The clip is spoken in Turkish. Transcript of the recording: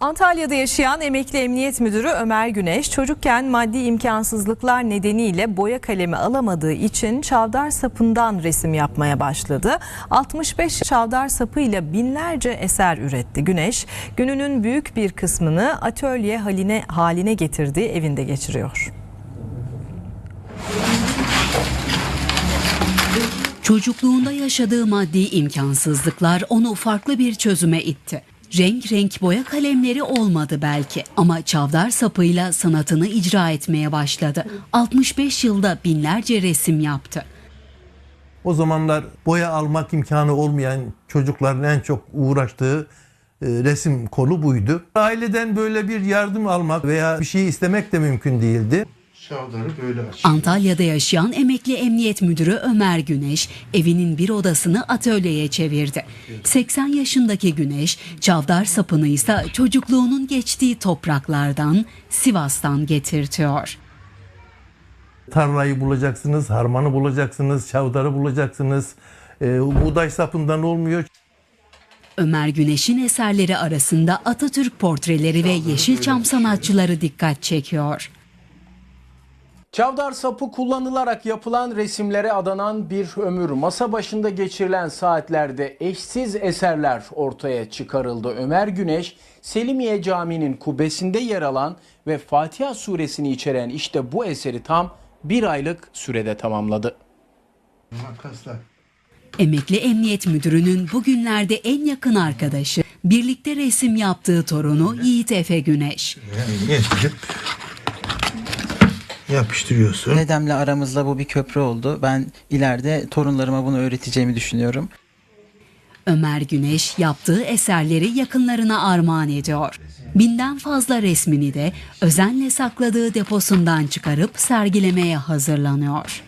Antalya'da yaşayan emekli emniyet müdürü Ömer Güneş çocukken maddi imkansızlıklar nedeniyle boya kalemi alamadığı için çavdar sapından resim yapmaya başladı. 65 çavdar sapıyla binlerce eser üretti. Güneş gününün büyük bir kısmını atölye haline, haline getirdiği evinde geçiriyor. Çocukluğunda yaşadığı maddi imkansızlıklar onu farklı bir çözüme itti. Renk renk boya kalemleri olmadı belki ama çavdar sapıyla sanatını icra etmeye başladı. 65 yılda binlerce resim yaptı. O zamanlar boya almak imkanı olmayan çocukların en çok uğraştığı e, resim kolu buydu. Aileden böyle bir yardım almak veya bir şey istemek de mümkün değildi. Şavdarı böyle aç. Antalya'da yaşayan emekli emniyet müdürü Ömer Güneş evinin bir odasını atölyeye çevirdi. 80 yaşındaki Güneş çavdar sapını ise çocukluğunun geçtiği topraklardan Sivas'tan getirtiyor. Tarlayı bulacaksınız, harmanı bulacaksınız, çavdarı bulacaksınız. E, buğday sapından olmuyor. Ömer Güneş'in eserleri arasında Atatürk portreleri ve Yeşilçam sanatçıları dikkat çekiyor. Çavdar sapı kullanılarak yapılan resimlere adanan bir ömür. Masa başında geçirilen saatlerde eşsiz eserler ortaya çıkarıldı. Ömer Güneş, Selimiye Camii'nin kubbesinde yer alan ve Fatiha suresini içeren işte bu eseri tam bir aylık sürede tamamladı. Makaslar. Emekli emniyet müdürünün bugünlerde en yakın arkadaşı, birlikte resim yaptığı torunu Yiğit Efe Güneş. Yapıştırıyorsun. Dedemle aramızda bu bir köprü oldu. Ben ileride torunlarıma bunu öğreteceğimi düşünüyorum. Ömer Güneş yaptığı eserleri yakınlarına armağan ediyor. Binden fazla resmini de özenle sakladığı deposundan çıkarıp sergilemeye hazırlanıyor.